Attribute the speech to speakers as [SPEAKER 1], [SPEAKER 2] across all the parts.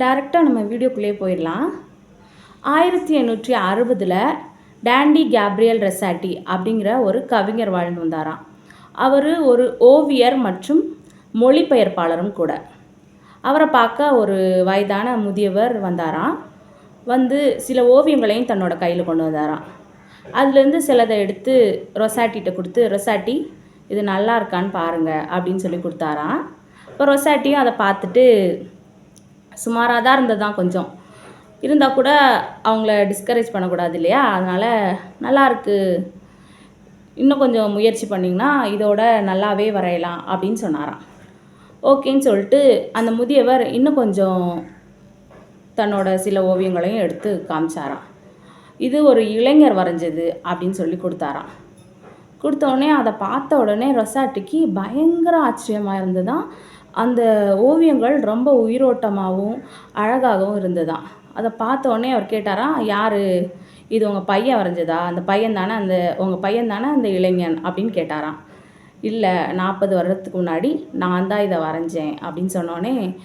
[SPEAKER 1] டைரெக்டாக நம்ம வீடியோக்குள்ளேயே போயிடலாம். ஆயிரத்தி எண்ணூற்றி அறுபதில் டேண்டி கேப்ரியல் ரெசாட்டி அப்படிங்கிற ஒரு கவிஞர் வாழ்ந்து வந்தாராம். அவர் ஒரு ஓவியர் மற்றும் மொழிபெயர்ப்பாளரும் கூட. அவரை பார்க்க ஒரு வயதான முதியவர் வந்தாராம். வந்து சில ஓவியங்களையும் தன்னோட கையில் கொண்டு வந்தாராம். அதுலேருந்து சிலதை எடுத்து ரொசாட்டிகிட்ட கொடுத்து ரொசாட்டி இது நல்லா இருக்கான்னு பாருங்க அப்படின்னு சொல்லி கொடுத்தாராம். இப்போ ரொசாட்டியும் அதை பார்த்துட்டு சுமாராக தான் இருந்ததுதான் கொஞ்சம். இருந்தால் கூட அவங்கள டிஸ்கரேஜ் பண்ணக்கூடாது இல்லையா? அதனால் நல்லாயிருக்கு இன்னும் கொஞ்சம் முயற்சி பண்ணிங்கன்னா இதோட நல்லாவே வரையலாம் அப்படின்னு சொன்னாராம். ஓகேன்னு சொல்லிட்டு அந்த முதியவர் இன்னும் கொஞ்சம் தன்னோட சில ஓவியங்களையும் எடுத்து காமிச்சாராம். இது ஒரு இளைஞர் வரைஞ்சது அப்படின்னு சொல்லி கொடுத்தாராம். கொடுத்த உடனே அதை பார்த்த உடனே ரொசாட்டிக்கு பயங்கர ஆச்சரியமாக இருந்ததுதான். அந்த ஓவியங்கள் ரொம்ப உயிரோட்டமாகவும் அழகாகவும் இருந்ததாம் அதை பார்த்தோன்னே அவர் கேட்டாராம் யார்? இது உங்கள் பையன் வரைஞ்சதா? அந்த பையன் தானே அந்த உங்கள் பையன் தானே அந்த இளைஞன்? அப்படின்னு கேட்டாராம். இல்லை நாற்பது வருடத்துக்கு முன்னாடி நான் தான் இதை வரைஞ்சேன். அப்படின்னு சொன்னோடனே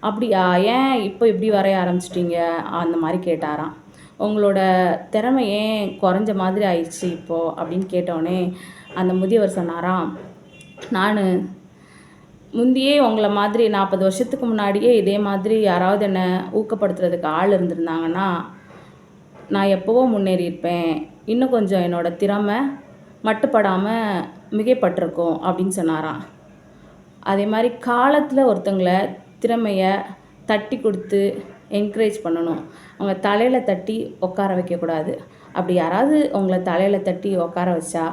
[SPEAKER 1] அப்படியா? ஏன் இப்போ இப்படி வரைய ஆரம்பிச்சிட்டிங்க? அந்த மாதிரி கேட்டாராம். உங்களோட திறமை ஏன் குறைஞ்ச மாதிரி ஆயிடுச்சு இப்போது அப்படின்னு கேட்டோடனே அந்த முதியவர் சொன்னாராம் நான் முந்தையே உங்களை மாதிரி நாற்பது வருஷத்துக்கு முன்னாடியே இதே மாதிரி யாராவது என்னை ஊக்கப்படுத்துறதுக்கு ஆள் இருந்திருந்தாங்கன்னா நான் எப்போவோ முன்னேறியிருப்பேன். இன்னும் கொஞ்சம் என்னோடய திறமை மட்டுப்படாமல் மிகைப்பட்டிருக்கும் அப்படின்னு சொன்னாராம். அதே மாதிரி காலத்தில் ஒருத்தங்களை திறமையை தட்டி கொடுத்து என்கரேஜ் பண்ணணும். அவங்க தலையில் தட்டி உட்கார வைக்கக்கூடாது. அப்படி யாராவது உங்களை தலையில் தட்டி உட்கார வச்சா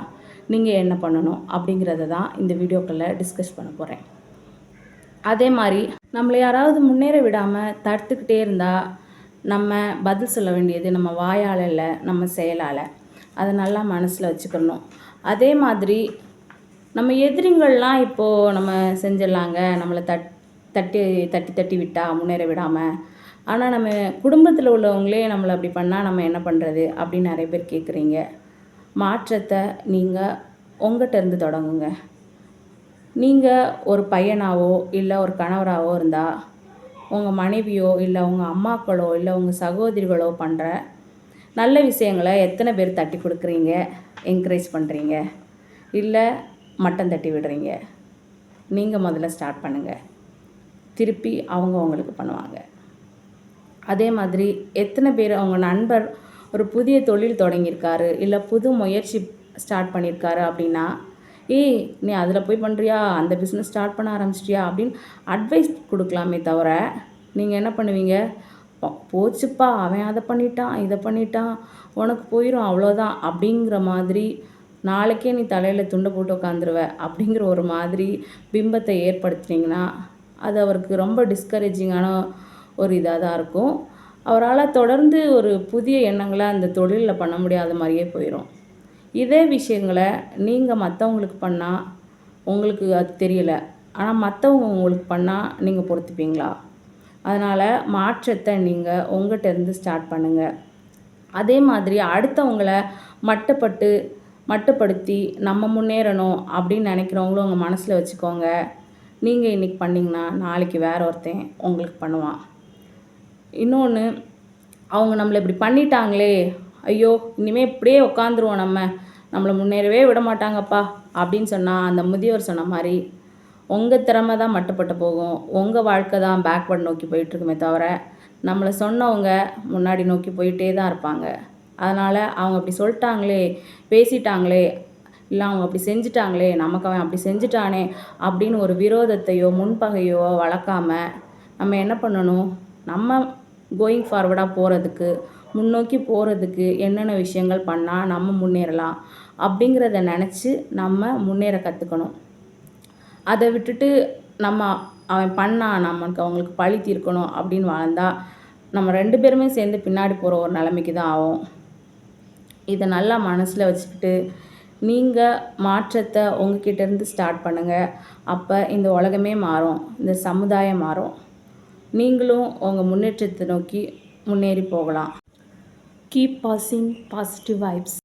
[SPEAKER 1] நீங்கள் என்ன பண்ணணும் அப்படிங்கிறத தான் இந்த வீடியோக்களில் டிஸ்கஸ் பண்ண போகிறேன் அதே மாதிரி நம்மளை யாராவது முன்னேற விடாமல் தடுத்துக்கிட்டே இருந்தால் நம்ம பதில் சொல்ல வேண்டியது நம்ம வாயால் இல்லை நம்ம செயலால். அதை நல்லா மனசில் வச்சுக்கணும். அதே மாதிரி நம்ம எதிரிங்கள்லாம் இப்போது நம்ம செஞ்சிடலாங்க. நம்மளை தட் தட்டி தட்டி தட்டி விட்டா முன்னேற விடாமல் ஆனால் நம்ம குடும்பத்தில் உள்ளவங்களே நம்மளை அப்படி பண்ணால் நம்ம என்ன பண்ணுறது அப்படின்னு நிறைய பேர் கேட்குறீங்க மாற்றத்தை நீங்கள் உங்கள்கிட்ட இருந்து தொடங்குங்க. நீங்கள் ஒரு பையனாவோ இல்லை ஒரு கணவராகவோ இருந்தால் உங்கள் மனைவியோ இல்லை உங்கள் அம்மாக்களோ இல்லை உங்கள் சகோதரிகளோ பண்ணுற நல்ல விஷயங்களை எத்தனை பேர் தட்டி கொடுக்குறீங்க என்கரேஜ் பண்ணுறீங்க இல்லை மட்டம் தட்டி விடுறீங்க? நீங்கள் முதல்ல ஸ்டார்ட் பண்ணுங்கள் திருப்பி அவங்க உங்களுக்கு பண்ணுவாங்க. அதே மாதிரி எத்தனை பேர் அவங்க நண்பர் ஒரு புதிய தொழில் தொடங்கியிருக்காரு இல்லை புது முயற்சி ஸ்டார்ட் பண்ணியிருக்காரு அப்படின்னா ஏய் நீ அதில் போய் பண்ணுறியா அந்த பிஸ்னஸ் ஸ்டார்ட் பண்ண ஆரம்பிச்சிட்டியா? அப்படின்னு அட்வைஸ் கொடுக்கலாமே தவிர நீங்கள் என்ன பண்ணுவீங்க? போச்சுப்பா அவன் அதை பண்ணிட்டான் இதை பண்ணிட்டான் உனக்கு போயிடும் அவ்வளோதான் அப்படிங்கிற மாதிரி நாளைக்கே நீ தலையில் துண்டை போட்டு உட்காந்துருவ அப்படிங்கிற ஒரு மாதிரி பிம்பத்தை ஏற்படுத்துனீங்கன்னா அது அவருக்கு ரொம்ப டிஸ்கரேஜிங்கான ஒரு இதாக தான் இருக்கும். அவரால் தொடர்ந்து ஒரு புதிய எண்ணங்களை அந்த தொழிலில் பண்ண முடியாத மாதிரியே போயிடும் இதே விஷயங்களை நீங்கள் மற்றவங்களுக்கு பண்ணால் உங்களுக்கு அது தெரியல. ஆனால் மற்றவங்க உங்களுக்கு பண்ணால் நீங்கள் பொறுத்துப்பீங்களா? அதனால் மாற்றத்தை நீங்கள் உங்கள்கிட்ட இருந்து ஸ்டார்ட் பண்ணுங்கள் அதே மாதிரி அடுத்தவங்களை மட்டுப்பட்டு மட்டுப்படுத்தி நம்ம முன்னேறணும் அப்படின்னு நினைக்கிறவங்களும் உங்கள் மனசில் வச்சுக்கோங்க. நீங்கள் இன்றைக்கி பண்ணிங்கன்னா நாளைக்கு வேற ஒருத்தன் உங்களுக்கு பண்ணுவான். இன்னொன்று அவங்க நம்மளை இப்படி பண்ணிட்டாங்களே ஐயோ இனிமேல் இப்படியே உட்காந்துருவோம் நம்ம. நம்மளை முன்னேறவே விட மாட்டாங்கப்பா அப்படின்னு சொன்னால் அந்த முதியோர் சொன்ன மாதிரி உங்கள் திறமை தான் மட்டுப்பட்டு போகும். உங்கள் வாழ்க்கை தான் பேக்வர்ட் நோக்கி போயிட்டுருக்குமே தவிர நம்மளை சொன்னவங்க முன்னாடி நோக்கி போயிட்டே தான் இருப்பாங்க. அதனால் அவங்க அப்படி சொல்லிட்டாங்களே பேசிட்டாங்களே இல்லை அவங்க அப்படி செஞ்சிட்டாங்களே நமக்கு அவன் அப்படி செஞ்சிட்டானே அப்படின்னு ஒரு விரோதத்தையோ முன்பகையோ வளர்க்காம நம்ம என்ன பண்ணணும்? நம்ம கோயிங் ஃபார்வர்டாக போகிறதுக்கு முன்னோக்கி போகிறதுக்கு என்னென்ன விஷயங்கள் பண்ணால் நம்ம முன்னேறலாம் அப்படிங்கிறத நினச்சி நம்ம முன்னேற கற்றுக்கணும் அதை விட்டுட்டு நம்ம அவன் பண்ணால் நமக்கு அவங்களுக்கு பழி தீர்க்கணும் அப்படின்னு வாழ்ந்தால் நம்ம ரெண்டு பேருமே சேர்ந்து பின்னாடி போகிற ஒரு நிலைமைக்கு தான் ஆகும் இதை நல்லா மனசில் வச்சுக்கிட்டு நீங்கள் மாற்றத்தை உங்ககிட்டேருந்து ஸ்டார்ட் பண்ணுங்கள் அப்போ இந்த உலகமே மாறும் இந்த சமுதாயம் மாறும். நீங்களும் உங்கள் முன்னேற்றத்தை நோக்கி முன்னேறி போகலாம். keep passing positive vibes.